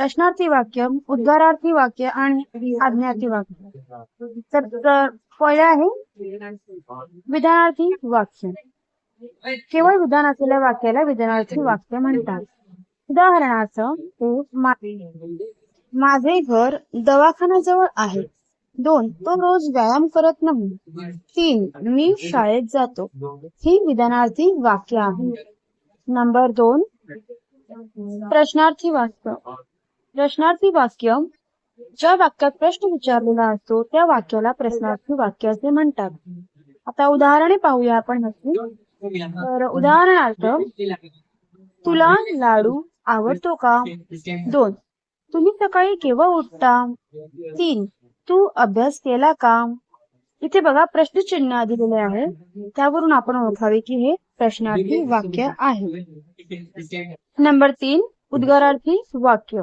प्रश्नार्थी वाक्य उद्गारार्थी वाक्य आणि आज्ञार्थी वाक्य. तर तर पहिले आहे विधानार्थी वाक्य. केवळ विधान असलेल्या वाक्याला विधानार्थी वाक्य म्हणतात. उदाहरणार्थ एक मा- माझे घर दवाखान्याजवळ आहे. दोन तो रोज व्यायाम करत नाही. तीन मी शाळेत जातो. ही विधानार्थी वाक्य आहे. नंबर दोन प्रश्नार्थी वाक्य. प्रश्नार्थी वाक्य ज्या वाक्यात प्रश्न विचारलेला असतो त्या वाक्याला प्रश्नार्थी वाक्य असे म्हणतात. आता उदाहरणे पाहूया आपण नक्की तर उदाहरणार्थ तुला लाडू आवडतो का? दोन. तुम्ही सकाळी केव्हा उठता? तीन. तू अभ्यास केला का? इथे बघा प्रश्नचिन्ह दिलेले आहे. त्यावरून आपण ओळखावे की हे प्रश्नार्थी वाक्य आहे. नंबर तीन उद्गारार्थी वाक्य.